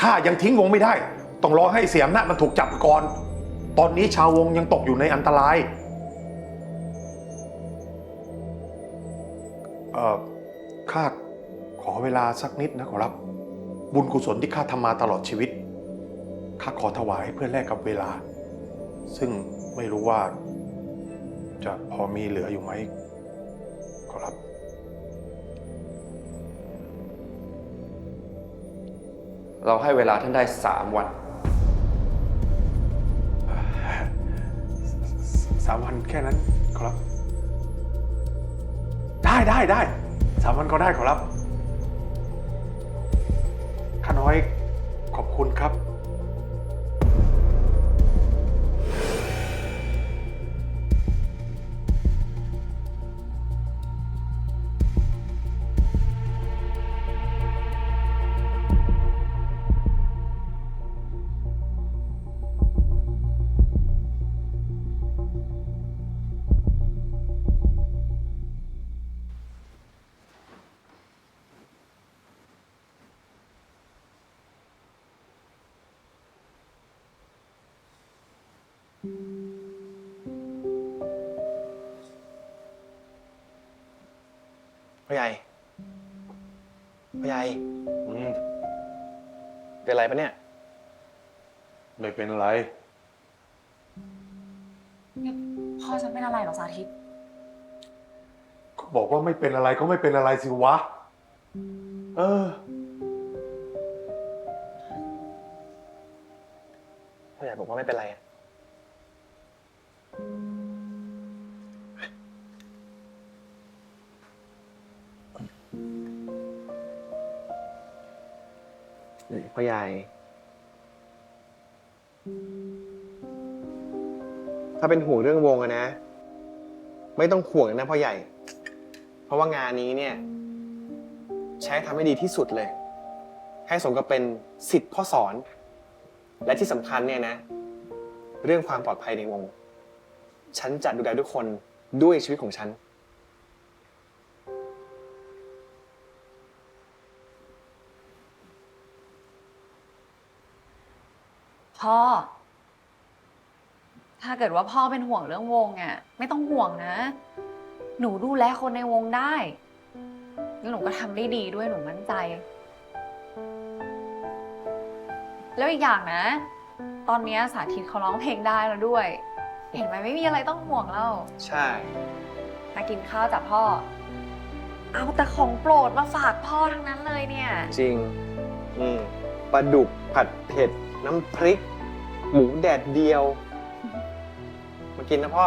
ข้ายังทิ้งวงไม่ได้ ต้องรอให้เสียอำนาจมันถูกจับก่อน ตอนนี้ชาววงยังตกอยู่ในอันตราย เอ่อ ข้าขอเวลาสักนิดนะขอรับ บุญกุศลที่ข้าทำมาตลอดชีวิต ข้าขอถวายเพื่อแลกกับเวลา ซึ่งไม่รู้ว่า จะพอมีเหลืออยู่ไหมขอรับ เราให้เวลาท่านได้สามวัน สามวันแค่นั้นขอรับ ได้ได้ได้สามวันก็ได้ขอรับข้าน้อยขอบคุณครับ พ่อใหญ่พ่อใหญ่อืมเป็นไรปะเนี่ย ไม่เป็นไร พ่อฉันเป็นอะไรเหรอสาธิต ก็บอกว่าไม่เป็นอะไรก็ไม่เป็นอะไรสิวะ เออ พ่อใหญ่บอกว่าไม่เป็นไรอะ นี่พ่อใหญ่ ถ้าเป็นห่วงเรื่องวงอะนะ ไม่ต้องห่วงนะพ่อใหญ่ เพราะว่างานนี้เนี่ย ใช้ทำให้ดีที่สุดเลย ให้สมกับเป็นสิทธิ์พ่อสอน และที่สำคัญเนี่ยนะ เรื่องความปลอดภัยในวง ฉันจะดูแลทุกคนด้วยชีวิตของฉัน พ่อ ถ้าเกิดว่าพ่อเป็นห่วงเรื่องวงอะไม่ต้องห่วงนะ หนูดูแลคนในวงได้แล้วหนูก็ทำได้ดีด้วยหนูมั่นใจ แล้วอีกอย่างนะ ตอนเนี้ยสาธิตเขาร้องเพลงได้แล้วด้วย เห็นไหมไม่มีอะไรต้องห่วงแล้ว ใช่ มากินข้าวจากพ่อ เอาแต่ของโปรดมาฝากพ่อทั้งนั้นเลยเนี่ย จริง อืมปลาดุกผัดเผ็ด น้ำพริก หมูแดดเดียว มากินนะพ่ออ